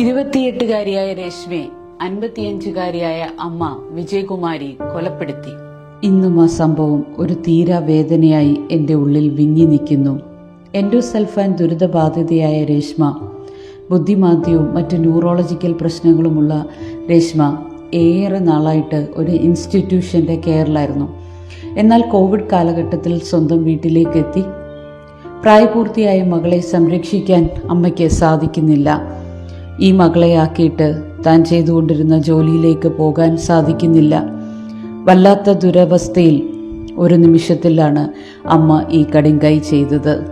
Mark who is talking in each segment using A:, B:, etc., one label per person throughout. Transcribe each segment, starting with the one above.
A: ഇരുപത്തിയെട്ടുകാരിയായ രശ്മിയെ അൻപത്തിയഞ്ചുകാരിയായ അമ്മ വിജയകുമാരി കൊലപ്പെടുത്തി. ഇന്നും ആ സംഭവം ഒരു തീരാവേദനയായി എന്റെ ഉള്ളിൽ വിങ്ങി നിൽക്കുന്നു. എൻഡോസൽഫാൻ ദുരിതബാധിതയായ രേഷ്മ ബുദ്ധിമാന്ദ്യവും മറ്റ് ന്യൂറോളജിക്കൽ പ്രശ്നങ്ങളുമുള്ള രേഷ്മ ഏറെ നാളായിട്ട് ഒരു ഇൻസ്റ്റിറ്റ്യൂഷന്റെ കെയറിലായിരുന്നു. എന്നാൽ കോവിഡ് കാലഘട്ടത്തിൽ സ്വന്തം വീട്ടിലേക്ക് എത്തി. പ്രായപൂർത്തിയായ മകളെ സംരക്ഷിക്കാൻ അമ്മയ്ക്ക് സാധിക്കുന്നില്ല. ഈ മകളെ ആക്കിയിട്ട് താൻ ചെയ്തുകൊണ്ടിരുന്ന ജോലിയിലേക്ക് പോകാൻ സാധിക്കുന്നില്ല. വല്ലാത്ത ദുരവസ്ഥയിൽ ഒരു നിമിഷത്തിലാണ് അമ്മ ഈ കടിങ്കൈ ചെയ്തത്.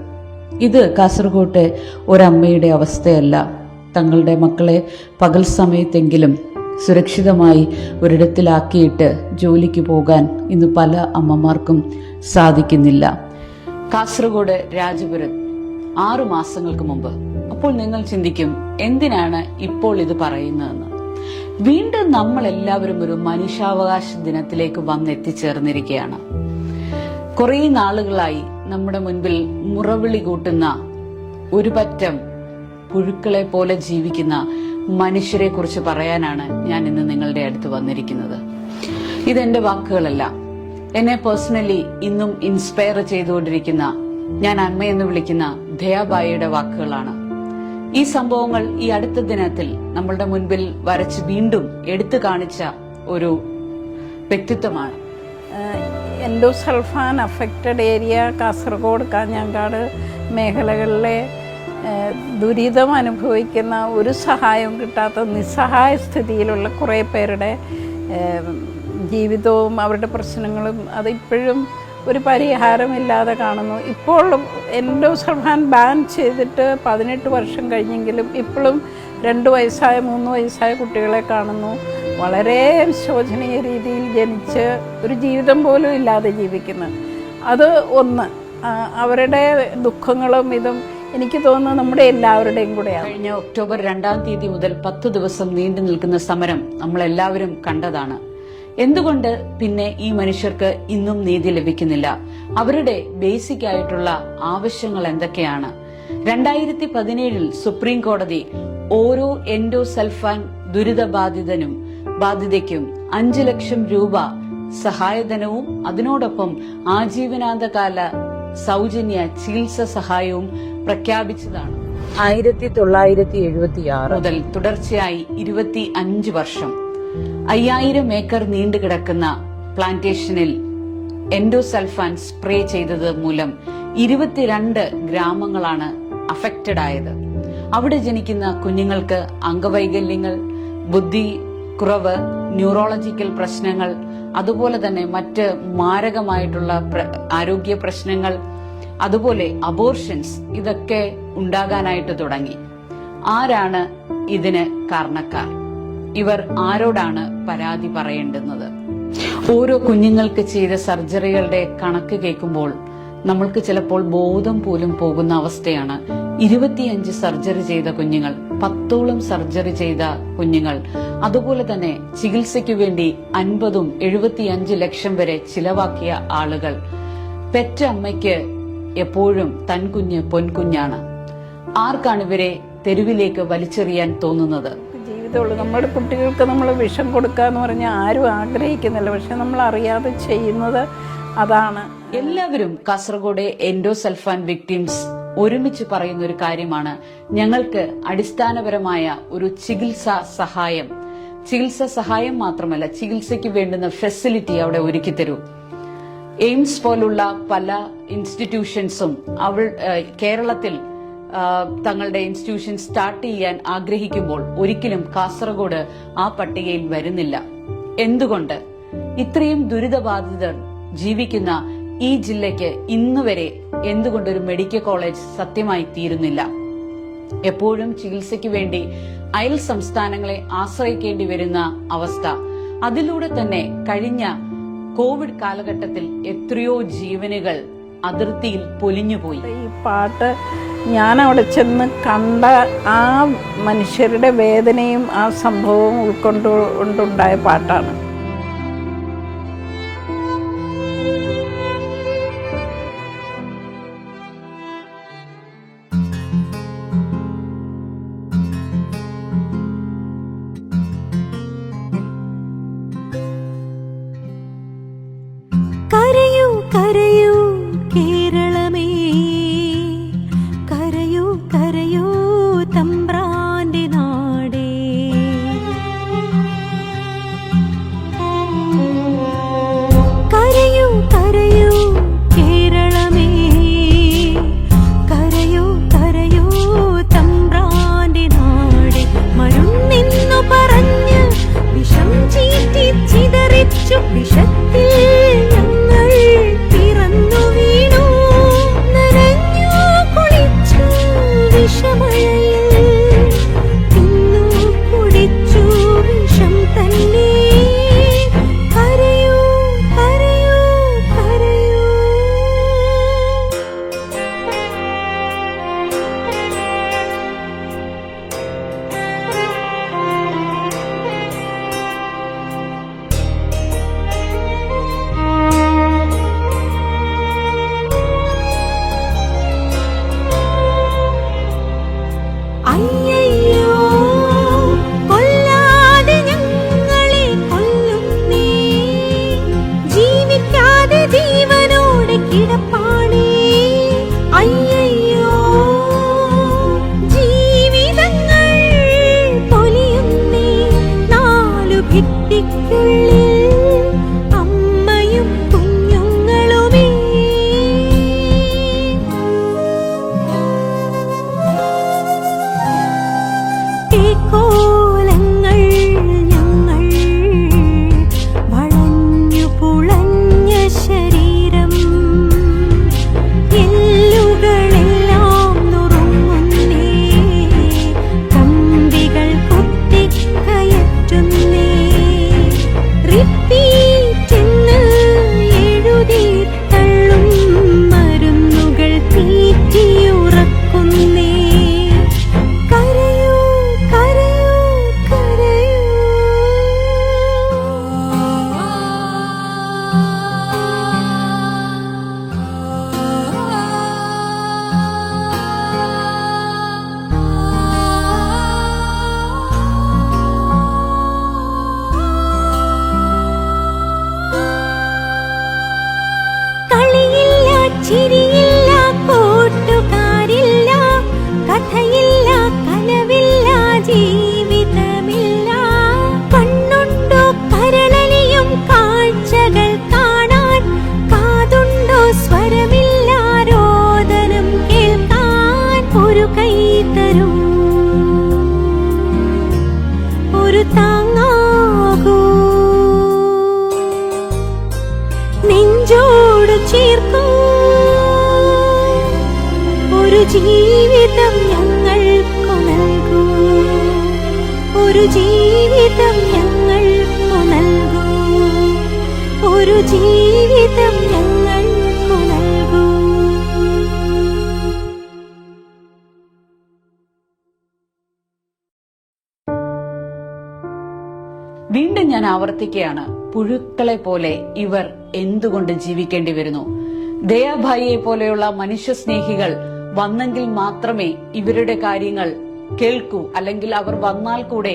A: ഇത് കാസർഗോട്ടെ ഒരമ്മയുടെ അവസ്ഥയല്ല. തങ്ങളുടെ മക്കളെ പകൽ സമയത്തെങ്കിലും സുരക്ഷിതമായി ഒരിടത്തിലാക്കിയിട്ട് ജോലിക്ക് പോകാൻ ഇന്ന് പല അമ്മമാർക്കും സാധിക്കുന്നില്ല. കാസർഗോഡ് രാജപുരം ആറു മാസങ്ങൾക്ക് മുമ്പ് അപ്പോൾ നിങ്ങൾ ചിന്തിക്കും എന്തിനാണ് ഇപ്പോൾ ഇത് പറയുന്നതെന്ന്. വീണ്ടും നമ്മൾ എല്ലാവരും ഒരു മനുഷ്യാവകാശ ദിനത്തിലേക്ക് വന്നെത്തിച്ചേർന്നിരിക്കുകയാണ്. കുറേ നാളുകളായി നമ്മുടെ മുൻപിൽ മുറവിളി കൂട്ടുന്ന ഒരു പറ്റം പുഴുക്കളെ പോലെ ജീവിക്കുന്ന മനുഷ്യരെ കുറിച്ച് പറയാനാണ് ഞാൻ ഇന്ന് നിങ്ങളുടെ അടുത്ത് വന്നിരിക്കുന്നത്. ഇതെന്റെ വാക്കുകളല്ല. എന്നെ പേഴ്സണലി ഇന്നും ഇൻസ്പയർ ചെയ്തുകൊണ്ടിരിക്കുന്ന ഞാൻ അമ്മയെന്ന് വിളിക്കുന്ന ദയാബായിയുടെ വാക്കുകളാണ്. ഈ സംഭവങ്ങൾ ഈ അടുത്ത ദിനത്തിൽ നമ്മളുടെ മുൻപിൽ വരച്ച് വീണ്ടും എടുത്തു കാണിച്ച ഒരു വ്യക്തിത്വമാണ്.
B: Endosulfan affected area Kasaragod Kanhangad മേഖലകളിലെ ദുരിതം അനുഭവിക്കുന്ന ഒരു സഹായവും കിട്ടാത്ത നിസ്സഹായ സ്ഥിതിയിലുള്ള കുറേ പേരുടെ ജീവിതവും അവരുടെ പ്രശ്നങ്ങളും അതിപ്പോഴും ഒരു പരിഹാരമില്ലാതെ കാണുന്നു. ഇപ്പോൾ എൻഡോസൾഫാൻ ബാൻ ചെയ്തിട്ട് പതിനെട്ട് വർഷം കഴിഞ്ഞെങ്കിലും ഇപ്പോഴും രണ്ട് വയസ്സായ മൂന്ന് വയസ്സായ കുട്ടികളെ കാണുന്നു. വളരെ ശോചനീയ രീതിയിൽ ജനിച്ച് ഒരു ജീവിതം പോലും ഇല്ലാതെ ജീവിക്കുന്നു. അത് ഒന്ന്. അവരുടെ ദുഃഖങ്ങളും ഇതും എനിക്ക് തോന്നുന്നു നമ്മുടെ എല്ലാവരുടെയും കൂടെയാണ്.
A: കഴിഞ്ഞ ഒക്ടോബർ രണ്ടാം തീയതി മുതൽ പത്ത് ദിവസം നീണ്ടു നിൽക്കുന്ന സമരം നമ്മളെല്ലാവരും കണ്ടതാണ്. എന്തുകൊണ്ട് പിന്നെ ഈ മനുഷ്യർക്ക് ഇന്നും നീതി ലഭിക്കുന്നില്ല? അവരുടെ ബേസിക് ആയിട്ടുള്ള ആവശ്യങ്ങൾ എന്തൊക്കെയാണ്? രണ്ടായിരത്തി പതിനേഴിൽ സുപ്രീം കോടതി ഓരോ എൻഡോ സൽഫാൻ ദുരിതബാധിതനും ബാധിതയ്ക്കും അഞ്ചു ലക്ഷം രൂപ സഹായധനവും അതിനോടൊപ്പം ആജീവനാന്തകാല സൗജന്യ ചികിത്സ സഹായവും പ്രഖ്യാപിച്ചതാണ്. ആയിരത്തി തൊള്ളായിരത്തി എഴുപത്തി ആറ് മുതൽ തുടർച്ചയായി ഇരുപത്തി അഞ്ച് വർഷം. അയ്യായിരം ഏക്കർ നീണ്ടുകിടക്കുന്ന പ്ലാന്റേഷനിൽ എൻഡോസൾഫാൻ സ്പ്രേ ചെയ്തത് മൂലം ഇരുപത്തിരണ്ട് ഗ്രാമങ്ങളാണ് അഫക്റ്റഡ് ആയത്. അവിടെ ജനിക്കുന്ന കുഞ്ഞുങ്ങൾക്ക് അംഗവൈകല്യങ്ങൾ ബുദ്ധി കുറവ് ന്യൂറോളജിക്കൽ പ്രശ്നങ്ങൾ അതുപോലെ തന്നെ മറ്റ് മാരകമായിട്ടുള്ള ആരോഗ്യ പ്രശ്നങ്ങൾ അതുപോലെ അബോർഷൻസ് ഇതൊക്കെ ഉണ്ടാകാനായിട്ട് തുടങ്ങി. ആരാണ് ഇതിന് കാരണക്കാർ? ഇവർ ആരോടാണ് പരാതി പറയേണ്ടുന്നത്? ഓരോ കുഞ്ഞുങ്ങൾക്ക് ചെയ്ത സർജറികളുടെ കണക്ക് കേൾക്കുമ്പോൾ നമ്മൾക്ക് ചിലപ്പോൾ ബോധം പോലും പോകുന്ന അവസ്ഥയാണ്. ഇരുപത്തിയഞ്ച് സർജറി ചെയ്ത കുഞ്ഞുങ്ങൾ പത്തോളം സർജറി ചെയ്ത കുഞ്ഞുങ്ങൾ. അതുപോലെ തന്നെ ചികിത്സയ്ക്ക് വേണ്ടി അൻപതും എഴുപത്തിയഞ്ച് ലക്ഷം വരെ ചിലവാക്കിയ ആളുകൾ. പെറ്റ അമ്മയ്ക്ക് എപ്പോഴും തൻ കുഞ്ഞ് പൊൻകുഞ്ഞാണ്. ആർക്കാണ് ഇവരെ തെരുവിലേക്ക് വലിച്ചെറിയാൻ തോന്നുന്നത്?
B: ജീവിതമുള്ളൂ നമ്മുടെ കുട്ടികൾക്ക് നമ്മൾ വിഷം കൊടുക്കുക എന്ന് പറഞ്ഞാൽ ആരും ആഗ്രഹിക്കുന്നില്ല. പക്ഷെ നമ്മൾ അറിയാതെ ചെയ്യുന്നത് അതാണ്.
A: എല്ലാവരും കാസർഗോഡ് എൻഡോസൽഫാൻ വിക്ടിംസ് ഒരുമിച്ച് പറയുന്ന ഒരു കാര്യമാണ്. ഞങ്ങൾക്ക് അടിസ്ഥാനപരമായ ഒരു ചികിത്സാ സഹായം. ചികിത്സാ സഹായം മാത്രമല്ല ചികിത്സയ്ക്ക് വേണ്ടുന്ന ഫെസിലിറ്റി അവിടെ ഒരുക്കി തരൂ. എയിംസ് പോലുള്ള പല ഇൻസ്റ്റിറ്റ്യൂഷൻസും അവൾ കേരളത്തിൽ തങ്ങളുടെ ഇൻസ്റ്റിറ്റ്യൂഷൻ സ്റ്റാർട്ട് ചെയ്യാൻ ആഗ്രഹിക്കുമ്പോൾ ഒരിക്കലും കാസർഗോഡ് ആ പട്ടികയിൽ വരുന്നില്ല. എന്തുകൊണ്ട്? ഇത്രയും ദുരിതബാധിതർ ജീവിക്കുന്ന ഈ ജില്ലയ്ക്ക് ഇന്നുവരെ എന്തുകൊണ്ട് ഒരു മെഡിക്കൽ കോളേജ് സത്യമായി തീരുന്നില്ല? എപ്പോഴും ചികിത്സയ്ക്ക് വേണ്ടി അയൽ സംസ്ഥാനങ്ങളെ ആശ്രയിക്കേണ്ടി വരുന്ന അവസ്ഥ. അതിലൂടെ തന്നെ കഴിഞ്ഞ കോവിഡ് കാലഘട്ടത്തിൽ എത്രയോ ജീവനുകൾ അതിർത്തിയിൽ പൊലിഞ്ഞുപോയി.
B: ഈ പാട്ട് ഞാൻ അവിടെ ചെന്ന് കണ്ട ആ മനുഷ്യരുടെ വേദനയും ആ സംഭവവും ഉൾക്കൊണ്ടുണ്ടായ പാട്ടാണ്.
C: ജീവിതം ഞങ്ങൾക്കു നൽകൂ. ഒരു ജീവിതം ഞങ്ങൾക്കു നൽകൂ. ഒരു ജീവിതം ഞങ്ങൾക്കു നൽകൂ.
A: വീണ്ടും ഞാൻ ആവർത്തിക്കുകയാണ്. പുഴുക്കളെ പോലെ ഇവർ എന്തുകൊണ്ട് ജീവിക്കേണ്ടി വരുന്നു? ദയാഭായിയെ പോലെയുള്ള മനുഷ്യസ്നേഹികൾ വന്നെങ്കിൽ മാത്രമേ ഇവരുടെ കാര്യങ്ങൾ കേൾക്കൂ. അല്ലെങ്കിൽ അവർ വന്നാൽ കൂടെ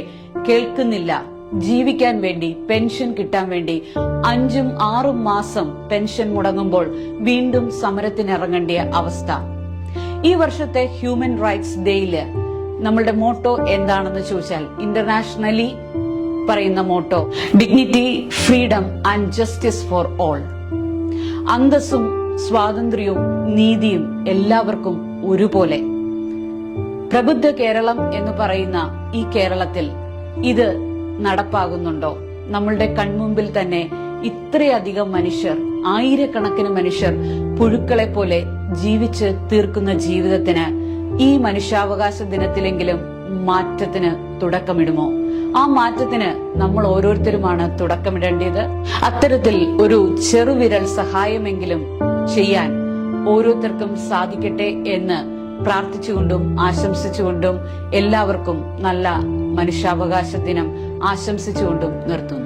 A: കേൾക്കുന്നില്ല. ജീവിക്കാൻ വേണ്ടി പെൻഷൻ കിട്ടാൻ വേണ്ടി അഞ്ചും ആറും മാസം പെൻഷൻ മുടങ്ങുമ്പോൾ വീണ്ടും സമരത്തിനിറങ്ങേണ്ട അവസ്ഥ. ഈ വർഷത്തെ ഹ്യൂമൻ റൈറ്റ്സ് ഡേയിൽ നമ്മളുടെ മോട്ടോ എന്താണെന്ന് ചോദിച്ചാൽ ഇന്റർനാഷണലി പറയുന്ന motto dignity freedom and justice for all അന്തസ്സും സ്വാതന്ത്ര്യവും നീതിയും എല്ലാവർക്കും ഒരുപോലെ. പ്രബുദ്ധ കേരളം എന്ന് പറയുന്ന ഈ കേരളത്തിൽ ഇത് നടപ്പാകുന്നുണ്ടോ? നമ്മളുടെ കൺമുമ്പിൽ തന്നെ ഇത്രയധികം മനുഷ്യർ ആയിരക്കണക്കിന് മനുഷ്യർ പുഴുക്കളെ പോലെ ജീവിച്ച് തീർക്കുന്ന ജീവിതത്തിന് ഈ മനുഷ്യാവകാശ ദിനത്തിലെങ്കിലും മാറ്റത്തിന് തുടക്കമിടുമോ? ആ മാറ്റത്തിന് നമ്മൾ ഓരോരുത്തരുമാണ് തുടക്കമിടേണ്ടത്. അത്തരത്തിൽ ഒരു ചെറുവിരൽ സഹായമെങ്കിലും ചെയ്യാൻ ഓരോരുത്തർക്കും സാധിക്കട്ടെ എന്ന് പ്രാർത്ഥിച്ചുകൊണ്ടും ആശംസിച്ചുകൊണ്ടും എല്ലാവർക്കും നല്ല മനുഷ്യാവകാശ ദിനം ആശംസിച്ചുകൊണ്ടും നിർത്തുന്നു.